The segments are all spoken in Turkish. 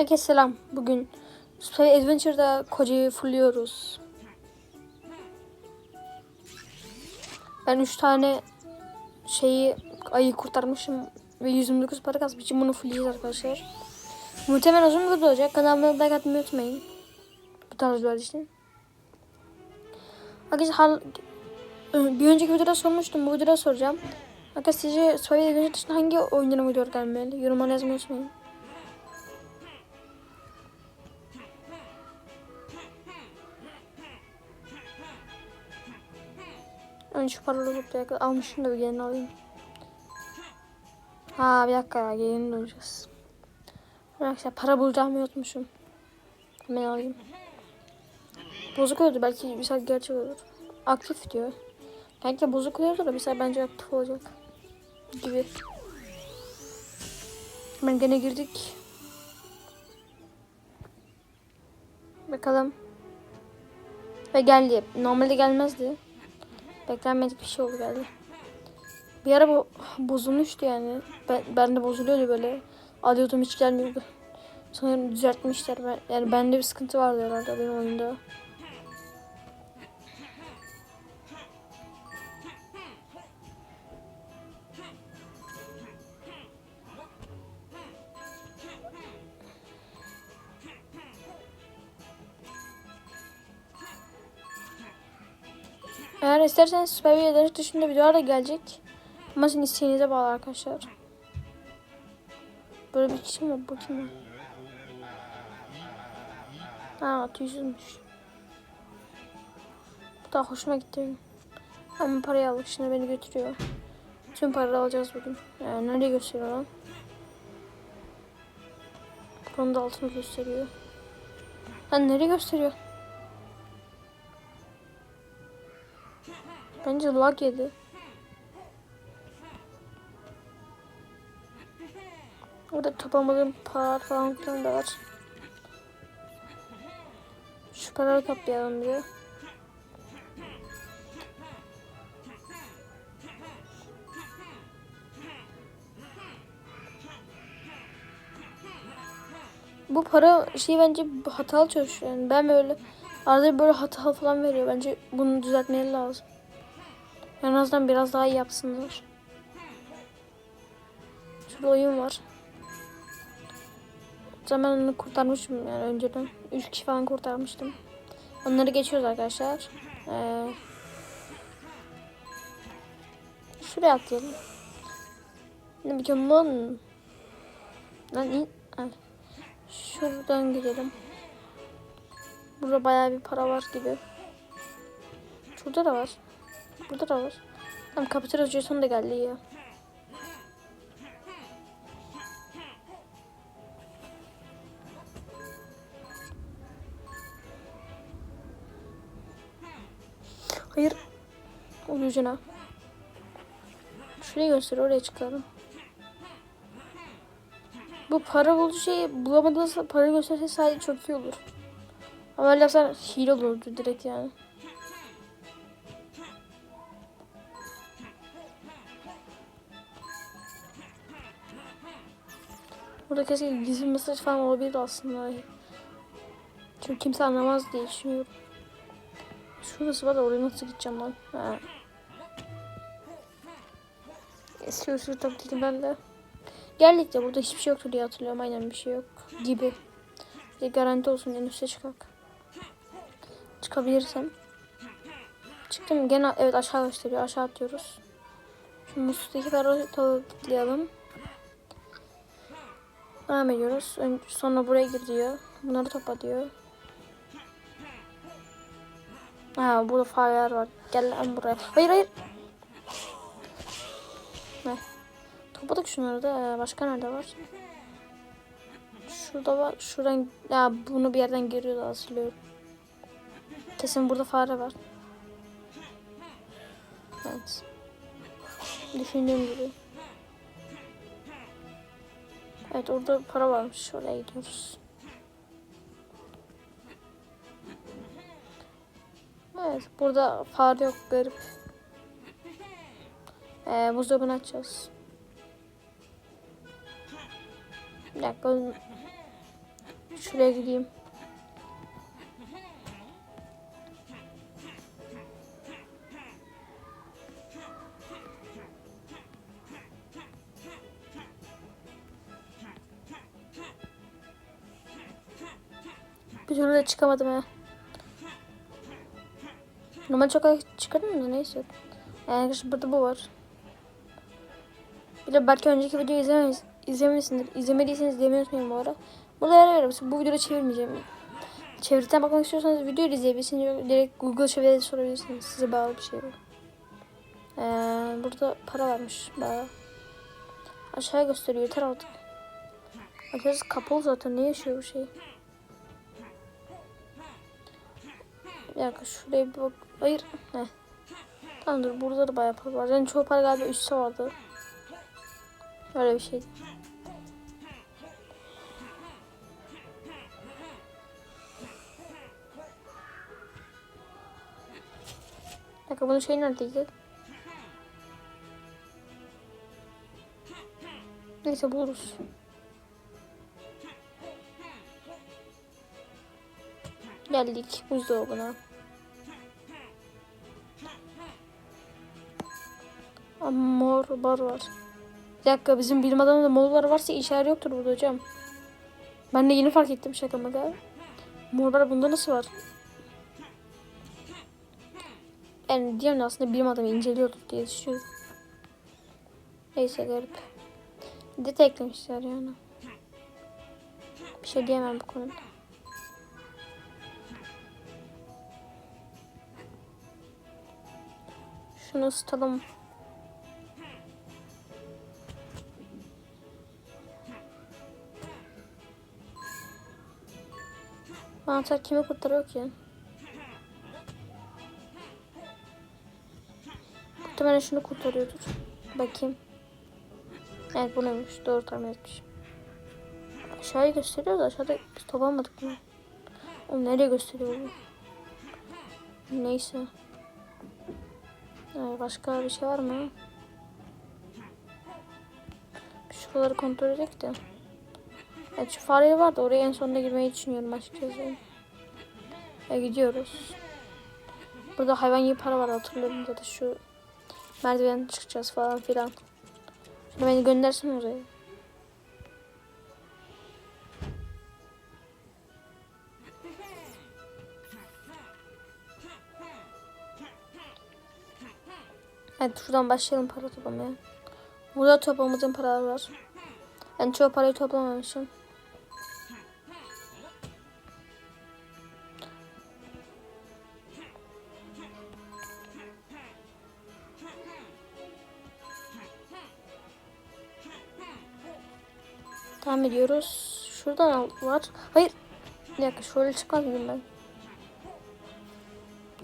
Herkese selam. Bugün Super Adventure'da kocayı fulluyoruz. Ben 3 tane şeyi ayı kurtarmışım ve 129 para kasmışım. Bunu fullleyeceğiz arkadaşlar. Muhtemelen uzun bir video olacak. Kanalıma like atmayı unutmayın. Bu tarz videolar için. Arkadaşlar bir önceki videoda sormuştum. Bu videoda soracağım. Arkadaşlar sizce Super Adventure dışında hangi oyunların video gelmeli? Yorumlara yazmayı unutmayın. Önce şu paraları toplayalım. Almışım da bir yerini alayım. Ha bir dakika yerini bulacağız. Arkadaşlar para bulacağımı unutmuşum. Hemen alayım. Bozuk oldu belki bir saat gerçek olur. Aktif diyor. Belki bozuk oluyordur da bir saat bence aktif olacak. Gibi. Ben gene girdik. Bakalım. Ve geldi. Normalde gelmezdi. Beklenmedik bir şey oldu geldi. Bir ara bu bozulmuştu yani. Ben, ben de bozuluyordu böyle. Alıyordum hiç gelmiyordu. Sanırım düzeltmişler. Ben, yani bende bir sıkıntı vardı herhalde benim oyunda. Eğer isterseniz Süper yarış dışında videolar da gelecek. Ama sizin isteğinize bağlı arkadaşlar. Böyle bir kişi mi var? Bu kim? Ha at. Bu da hoşuma gitti. Ama parayı aldık şimdi beni götürüyor. Tüm paraları alacağız bugün. Yani nereye gösteriyor lan? Da altını gösteriyor. Lan nereye gösteriyor? Bence lag yedi. Burada toplamadığım paralar falan da var. Şu paraları toplayalım de. Bu para şey bence hatalı çalışıyor. Yani ben böyle arada böyle hata falan veriyor. Bence bunu düzeltmeleri lazım. En azından biraz daha iyi yapsınlar. Şurada oyun var. Zaten onu kurtarmışım yani önceden. 3 kişi falan kurtarmıştım. Onları geçiyoruz arkadaşlar. Ee, şuraya atlayalım. Ne bileyim lan. Lan. Şuradan gidelim. Burada bayağı bir para var gibi. Şurada da var. Burada da var. Tamam kapital jeton da geldi ya. Hayır. Onun ucuna. Şurayı göster oraya çıkalım. Bu para bulucu şeyi bulamadığınız para gösterse sadece çok iyi olur. Ama yapsan hile olurdu direkt yani. Burada keşke gizli mesaj falan olabilir aslında. Çünkü kimse anlamaz diye düşünüyorum. Şurası var da oraya nasıl gideceğim lan? Ha. Eski usul tabii ben de. Geldik de burada hiçbir şey yoktu diye hatırlıyorum. Aynen bir şey yok gibi. Bir garanti olsun en üstte çıkak. Çıkabilirsem. Çıktım gene evet aşağı gösteriyor. Aşağı atıyoruz. Şu musludaki barı toplayalım. Devam ediyoruz. Sonra buraya gir diyor. Bunları topla diyor. Ha burada fareler var. Gel lan buraya. Hayır hayır. Ne? Topladık şunları da. Ee, Başka nerede var? Şurada var. Şuradan ya bunu bir yerden giriyordu hatırlıyorum. Kesin burada fare var. Evet. Düşündüğüm gibi. Evet orada para varmış. Oraya gidiyoruz. Evet burada fare yok garip. Ee, buzdolabını açacağız. Bir dakika. Şuraya gideyim. Türlü de çıkamadım ha. Normal çok çıkardım da neyse. Yani arkadaşlar burada bu var. Bir de belki önceki videoyu izlemeyiz, izlememişsindir. İzlemediyseniz izlemeyi unutmayın bu ara. Burada yer veririm. Bu videoda çevirmeyeceğim. Çeviriden bakmak istiyorsanız videoyu izleyebilirsiniz. Yok, Direkt Google çeviride sorabilirsiniz. Size bağlı bir şey bu. Ee, burada para varmış. Bayağı. Aşağıya gösteriyor. Yeter artık. Aşağısı kapalı zaten. Ne yaşıyor bu şey? Bir dakika şuraya bir bak. Hayır. Heh. Tamam dur burada da bayağı para var. Yani çoğu para galiba üstte vardı. Öyle bir şeydi. Bir dakika bunun şey neredeydi? Neyse buluruz. Geldik buzdolabına. Aa, mor bar var. Bir dakika bizim bilim adamında mor bar varsa işaret yoktur burada hocam. Ben de yeni fark ettim şaka maka. Mor bar bunda nasıl var? Yani diyorum aslında bilim adamı inceliyordur diye düşünüyorum. Neyse garip. Det eklemişler yani. Bir şey diyemem bu konuda. Şunu ısıtalım. Mantar kimi kurtarıyor ki? Muhtemelen şunu kurtarıyordur. Bakayım. Evet bu neymiş? Doğru tahmin etmişim. Aşağıya gösteriyor da aşağıda biz toplamadık mı? O nereye gösteriyor bu? Neyse. Ee, başka bir şey var mı? Şuraları kontrol edecek de. Evet şu fareyi var da oraya en sonunda girmeyi düşünüyorum açıkçası. E, gidiyoruz. Burada hayvan gibi para var hatırlıyorum da şu merdiven çıkacağız falan filan. Şunu beni göndersin oraya. Evet şuradan başlayalım para toplamaya. Burada toplamadığım paralar var. Ben çoğu parayı toplamamışım. Devam ediyoruz. Şuradan var. Hayır. Bir dakika şöyle çıkmaz mıyım ben?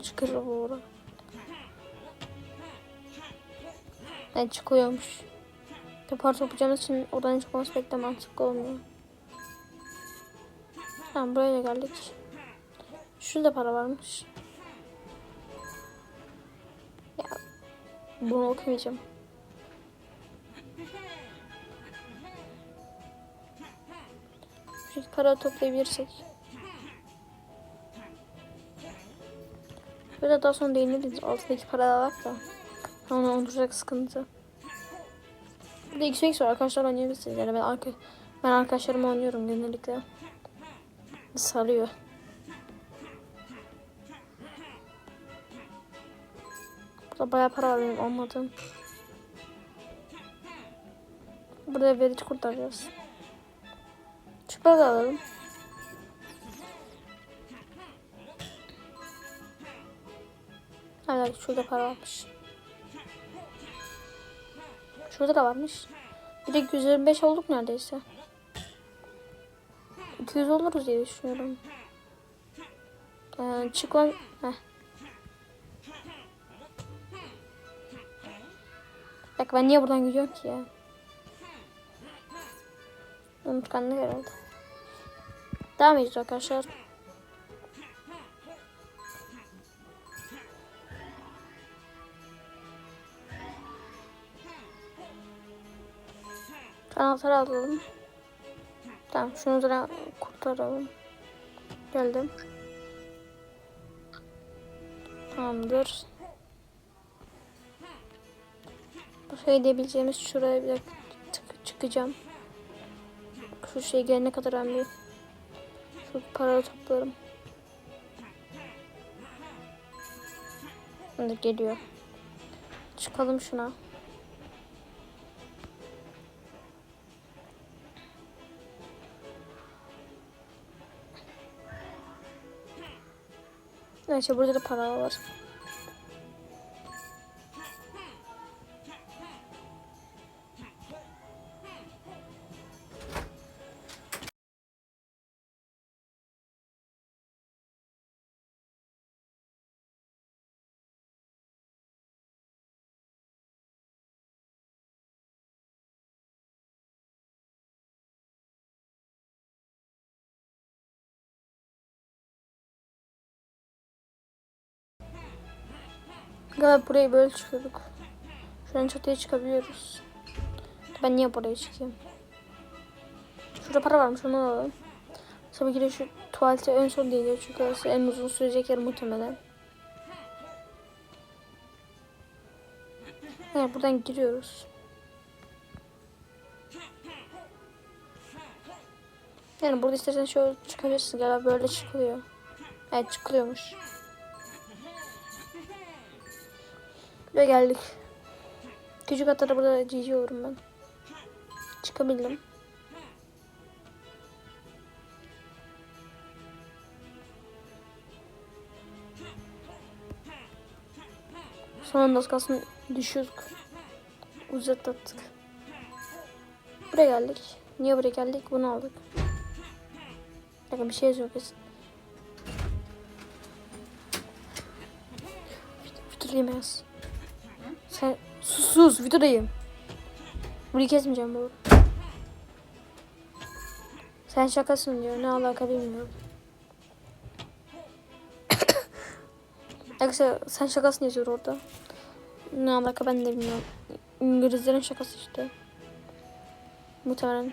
Çıkır bu oraya. Yani çıkıyormuş. Depar toplayacağımız için oradan çıkması pek de mantıklı olmuyor. Tamam buraya geldik. Şurada para varmış. Ya bunu okumayacağım. Şu para toplayabilirsek. Böyle daha sonra değiniriz. Altındaki paralar var da. Onu olacak sıkıntı. Bir de X-Wings var arkadaşlar oynayabilirsiniz. Yani ben, arka, ben arkadaşlarımla oynuyorum genellikle. Sarıyor. Burada bayağı para var benim. Burada verici kurtaracağız. Da alalım. Evet şurada para varmış. Şurada da varmış. Bir de 125 olduk neredeyse. 200 oluruz diye düşünüyorum. Ee, çık. Heh. Bak ben niye buradan gidiyorum ki ya? Unutkanlık herhalde. Devam edeceğiz arkadaşlar. Anahtarı alalım. Tamam şunu da kurtaralım. Geldim. Tamamdır. Başka gidebileceğimiz şuraya bir tık- çıkacağım. Şu şey gelene kadar bir şu paraları toplarım. Şimdi geliyor. Çıkalım şuna. Neyse burada da para Galiba burayı böyle çıkıyorduk. Şu an çatıya çıkabiliyoruz. Ben niye buraya çıkayım? Şurada para varmış onu alalım. Tabii ki de şu tuvalete en son değil çünkü orası en uzun sürecek yer muhtemelen. Evet buradan giriyoruz. Yani burada istersen şöyle çıkabilirsin. Galiba böyle çıkılıyor. Evet çıkılıyormuş. Ve geldik. Küçük hatta burada GG olurum ben. Çıkabildim. Son az kalsın düşüyorduk. Uzatlattık. Buraya geldik. Niye buraya geldik? Bunu aldık. Bakın bir şey yazıyor kesin. Videodayım yaz. Sen sus sus videodayım. Burayı kesmeyeceğim bu. Sen şakasın diyor. Ne alaka bilmiyorum. Arkadaşlar sen şakasın yazıyor orada. Ne alaka ben de bilmiyorum. İngilizlerin şakası işte. Muhtemelen.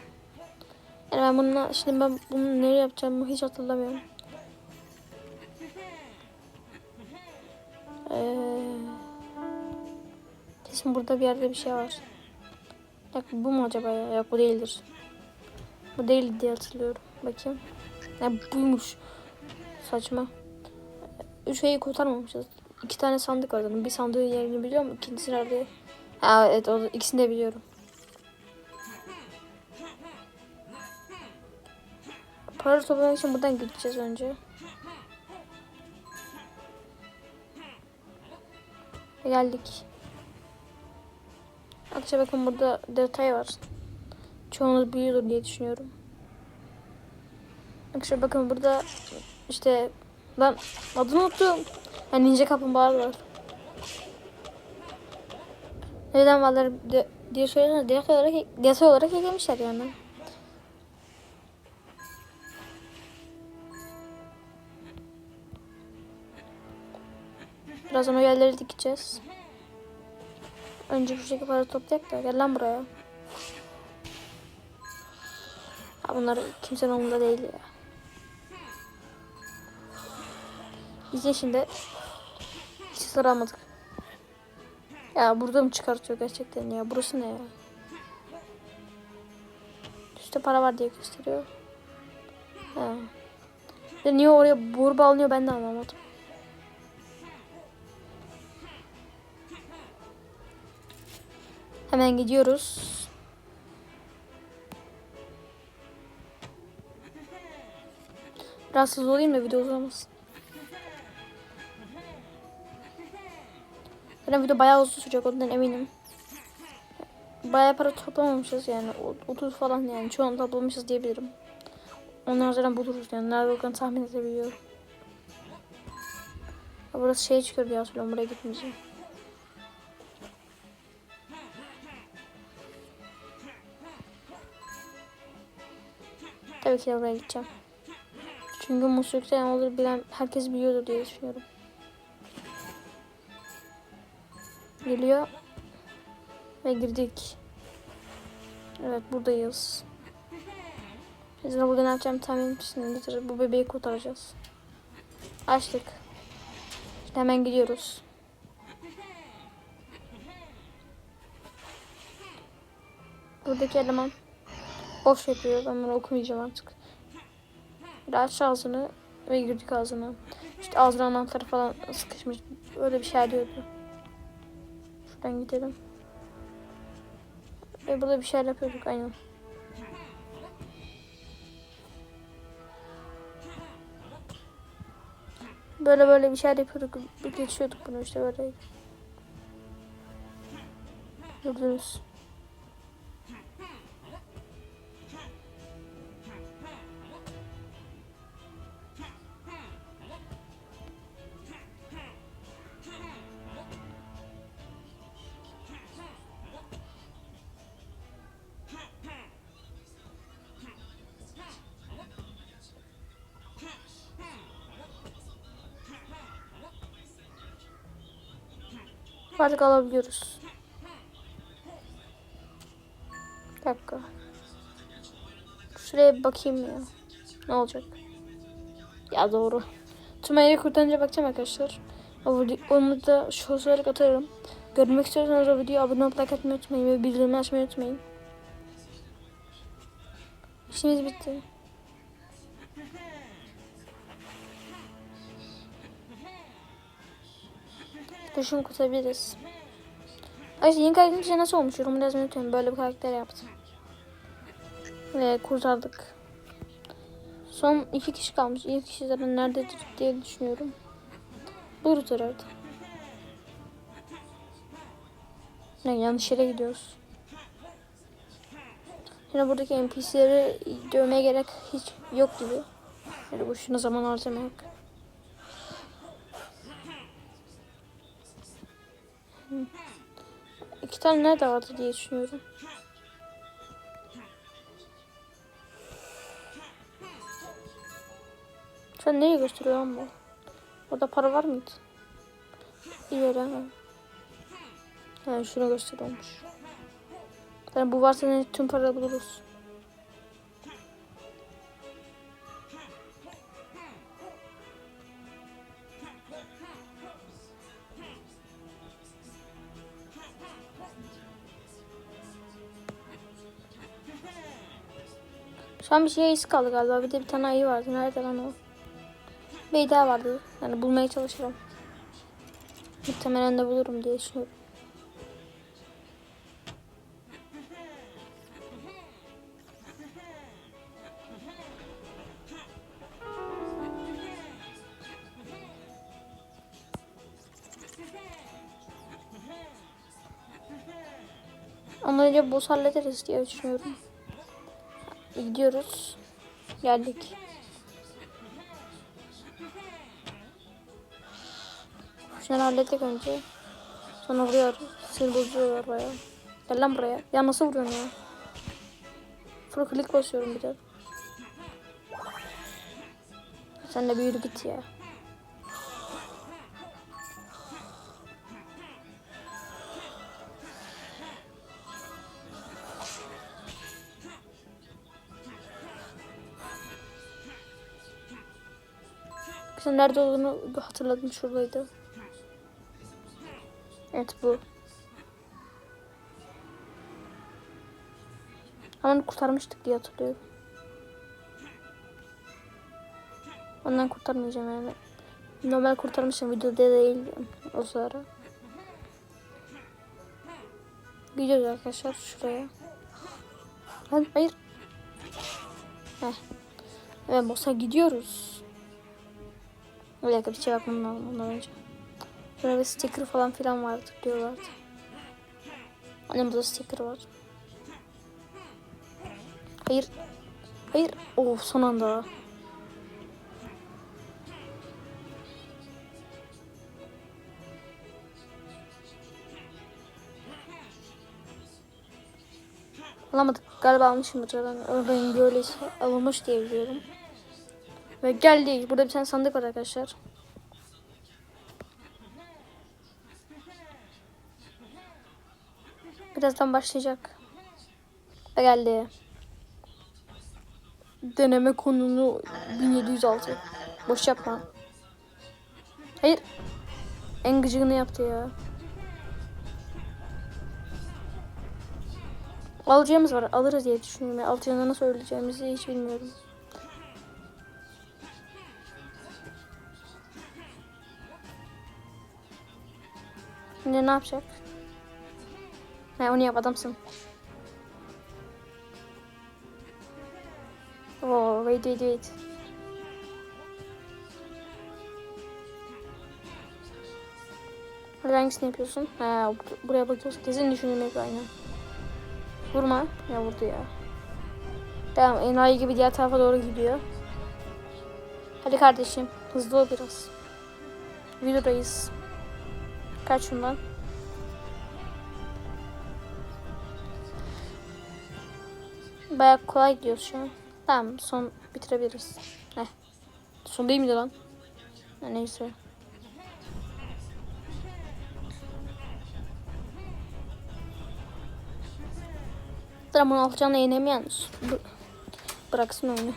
Yani ben bununla şimdi ben bunu nereye yapacağımı hiç hatırlamıyorum. Kesin burada bir yerde bir şey var. Yok bu mu acaba ya? Yok bu değildir. Bu değil diye hatırlıyorum. Bakayım. Ya buymuş. Saçma. Üç şeyi kurtarmamışız. İki tane sandık var. Bir sandığın yerini biliyor musun? İkincisi nerede? Ha evet o, ikisini de biliyorum. Para toplamak için buradan gideceğiz önce. Geldik. Arkadaşlar bakın burada detay var. Çoğunuz biliyordur diye düşünüyorum. Arkadaşlar bakın burada işte ben adını unuttum. Yani ninja kaplumbağa var. Neden varlar diye söylüyorlar. Detay olarak, detay olarak eklemişler yani. Birazdan o yerleri dikeceğiz. Önce şu şekilde para toplayak da gel lan buraya. Ha bunlar kimsenin umurunda değil ya. İzle şimdi. Hiç sıra almadık. Ya burada mı çıkartıyor gerçekten ya? Burası ne ya? Üstte para var diye gösteriyor. Ha. Ya niye oraya boru bağlanıyor ben de anlamadım. Hemen gidiyoruz. Hızlı olayım da video uzamasın. Zaten video bayağı uzun sürecek ondan eminim. Bayağı para toplamamışız yani. 30 falan yani. Çoğunu toplamışız diyebilirim. Onları zaten buluruz yani. Nerede olduğunu tahmin edebiliyorum. Ya burası şey çıkıyor diye hatırlıyorum. Buraya gitmeyeceğim. Tabii ki de buraya gideceğim. Çünkü muslukta olur bilen herkes biliyordur diye düşünüyorum. Geliyor. Ve girdik. Evet buradayız. Biz de burada ne yapacağım tahmin etmişsinizdir. Bu bebeği kurtaracağız. Açtık. İşte hemen gidiyoruz. Buradaki eleman boş yapıyor. Ben bunu okumayacağım artık. Bir aç ağzını ve girdik ağzına. İşte ağzına anahtarı falan sıkışmış. Öyle bir şey diyordu. Şuradan gidelim. Ve burada bir şeyler yapıyorduk aynen. Böyle böyle bir şeyler yapıyorduk. Geçiyorduk bunu işte böyle. Gördünüz. Artık alabiliyoruz. Bir dakika. Şuraya bir bakayım ya. Ne olacak? Ya doğru. Tüm ayı kurtarınca bakacağım arkadaşlar. Onu da şu olarak atarım. Görmek istiyorsanız o videoya abone olup like atmayı unutmayın ve bildirimleri açmayı unutmayın. İşimiz bitti. Düşün kurtarabiliriz. Ay yeni karakter nasıl olmuş? Yorumda yazmayı unutmayın. Böyle bir karakter yaptım. Ve kurtardık. Son iki kişi kalmış. İlk kişi zaten nerededir diye düşünüyorum. Buluruz herhalde. Ne yanlış yere gidiyoruz. Yine buradaki NPC'leri dövmeye gerek hiç yok gibi. Yani boşuna zaman harcamak. İki tane nerede vardı diye düşünüyorum. An neyi gösteriyor lan bu? Orada para var mıydı? İyi ha. Yani şunu gösteriyormuş. Yani bu varsa tüm para buluruz. An bir şey eksik kaldı galiba. Bir de bir tane ayı vardı. Nerede lan o? Bir daha vardı. Yani bulmaya çalışırım. Muhtemelen de bulurum diye düşünüyorum. Ondan önce boss hallederiz diye düşünüyorum. Gidiyoruz. Geldik. Şunları hallettik önce. Sonra vuruyor. Seni bozuyorlar baya. Gel lan buraya. Ya nasıl vuruyorsun ya? Full click basıyorum bir de. Sen de bir yürü git ya. Sen nerede olduğunu hatırladım şuradaydı. Evet bu. Ama kurtarmıştık diye hatırlıyorum. Ondan kurtarmayacağım yani. Normal kurtarmışım videoda değil o sıra. Gidiyoruz arkadaşlar şuraya. Hayır. hayır. Heh. Evet boss'a gidiyoruz. Bir dakika bir şey bakmam lazım ondan önce. Şurada bir sticker falan filan vardı diyorlardı. Annem burada sticker var. Hayır. Hayır. Oh son anda. Alamadık. Galiba almışımdır. Ben örneğin böyle alınmış diye biliyorum. Ve geldik. Burada bir tane sandık var arkadaşlar. Birazdan başlayacak. Ve geldi. deneme konunu 1706. Boş yapma. Hayır. En gıcığını yaptı ya. Alacağımız var. Alırız diye düşünüyorum. Alacağını nasıl öleceğimizi hiç bilmiyorum. Şimdi ne yapacak? He onu yap adamsın. Oh wait wait wait. Hadi hangisini yapıyorsun? Bu- buraya bakıyorsun. Kesin yapıyor aynen. Vurma. Ya vurdu ya. Tamam enayi gibi diğer tarafa doğru gidiyor. Hadi kardeşim hızlı ol biraz. Videodayız. Kaç şundan. Baya kolay gidiyoruz şu an. Tamam son bitirebiliriz. Heh. Son değil miydi lan? Ha, neyse. Zaten bunu alacağına yenemeyen bıraksın oyunu.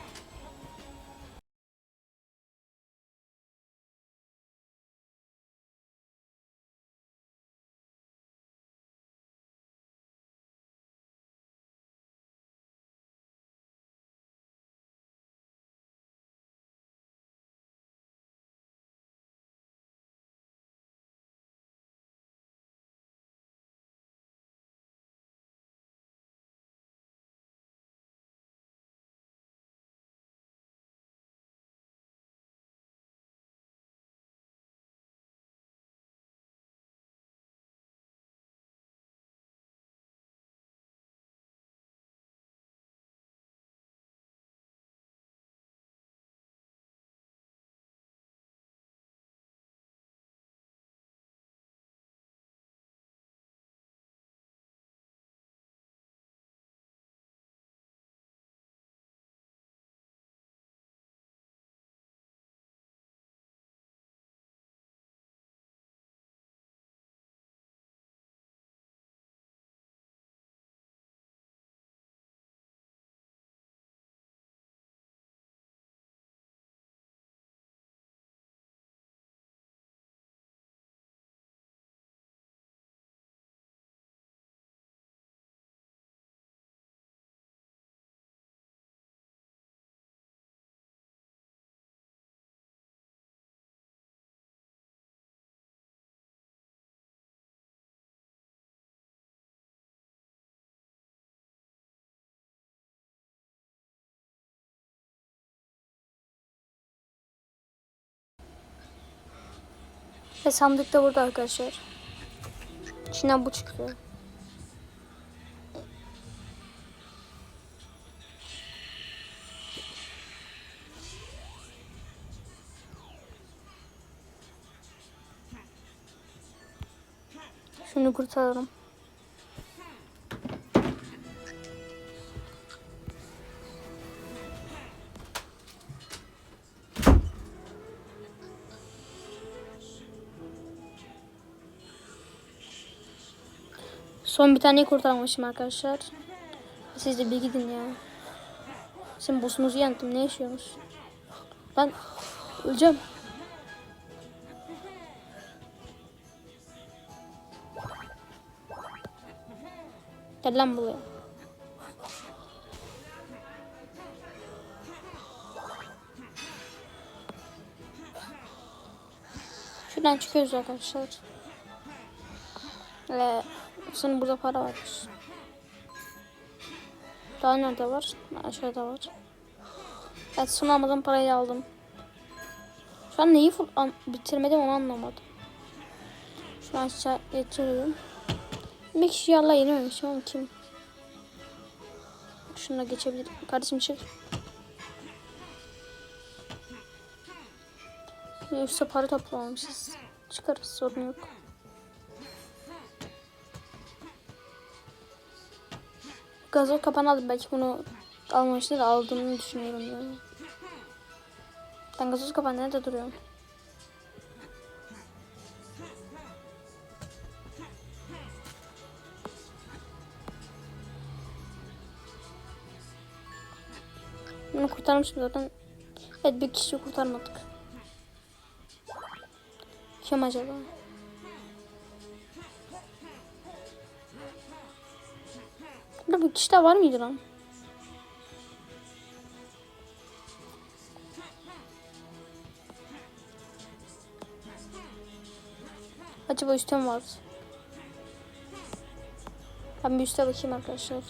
Ve sandık da burada arkadaşlar. İçinden bu çıkıyor. Şunu kurtaralım. Son bir taneyi kurtarmışım arkadaşlar. Siz de bir gidin ya. Şimdi boss'unuzu yendim. Ne yaşıyorsunuz? Ben öleceğim. Gel lan buraya. Şuradan çıkıyoruz arkadaşlar. Ve senin burada para var. Daha nerede var? Aşağıda var. Evet son almadan parayı aldım. Şu an neyi an bitirmedim onu anlamadım. Şu an aşağı getiriyorum. Bir kişi yalla yenememiş ama kim? Şuna geçebilirim. Kardeşim çık. Üste para toplamamışız. Çıkarız sorun yok. Gazoz kapağını aldım. Belki bunu almamıştır da aldığını düşünüyorum yani. Ben gazoz kapağı nerede duruyor? Bunu kurt kurtarmıştım zaten. Evet bir kişi kurtarmadık. Kim acaba? Burada bir kişi daha var mıydı lan? Acaba üstte mi vardı? Ben bir üste bakayım arkadaşlar.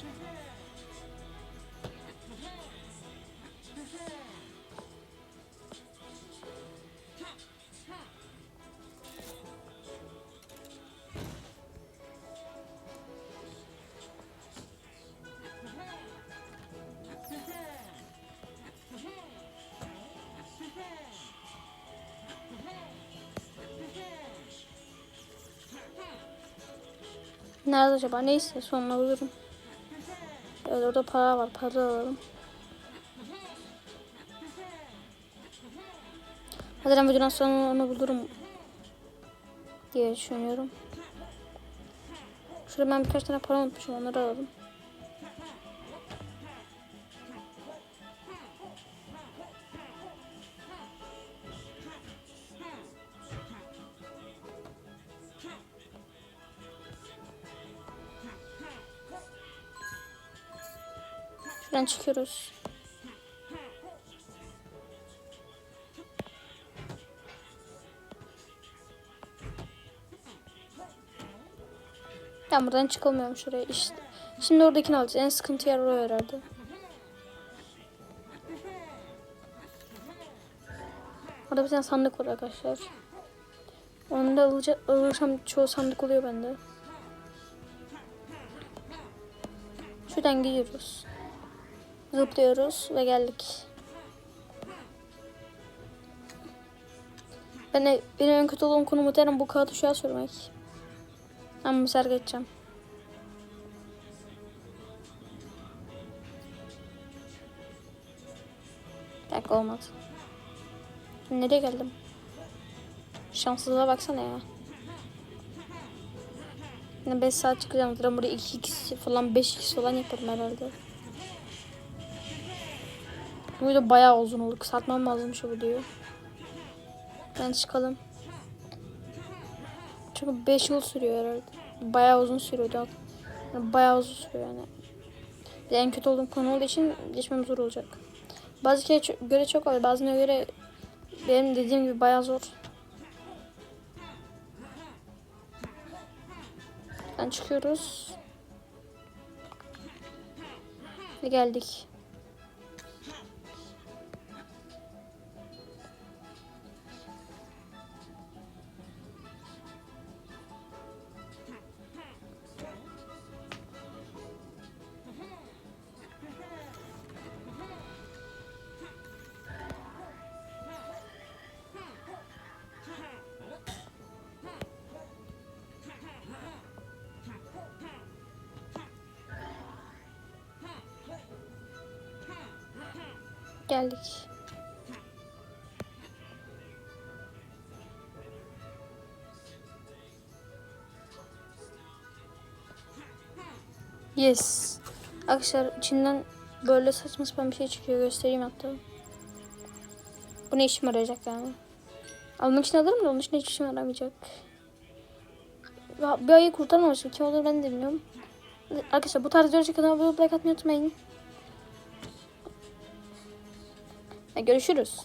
Acaba? Neyse sonra bulurum. Evet orada para var. Para alalım. Zaten videodan sonra onu bulurum. Diye düşünüyorum. Şurada ben birkaç tane para unutmuşum. Onları alalım. Şuradan çıkıyoruz. Ya buradan çıkamıyorum şuraya işte. Şimdi oradakini alacağız. En sıkıntı yer o herhalde. Orada bir tane sandık var arkadaşlar. Onu da alacak, alırsam çoğu sandık oluyor bende. Şuradan gidiyoruz. Zıplıyoruz ve geldik. Ben benim en kötü olan konu muhtemelen bu kağıdı şu an sürmek. Ama misal geçeceğim. Dakika olmadı. Nereye geldim? Şanssızlığa baksana ya. Yine 5 saat çıkacağım. Buraya 2 kişi falan 5 kişi falan yaparım herhalde. Bu video bayağı uzun oldu. Kısaltmam lazım şu videoyu. Ben çıkalım. Çünkü 5 yıl sürüyor herhalde. Bayağı uzun sürüyor. Yani bayağı uzun sürüyor yani. Bir en kötü olduğum konu olduğu için geçmem zor olacak. Bazı kere göre çok kolay. Bazılarına göre benim dediğim gibi bayağı zor. Ben çıkıyoruz. Ve geldik. Geldik. Yes. Arkadaşlar içinden böyle saçma sapan bir şey çıkıyor. Göstereyim hatta. Bu ne işime yarayacak yani? Almak için alırım da onun için hiç işime yaramayacak. Ya, bir ayı kurtarmamışım. Kim olur ben de bilmiyorum. Arkadaşlar bu tarz videoları kanala abone olmayı unutmayın. Görüşürüz.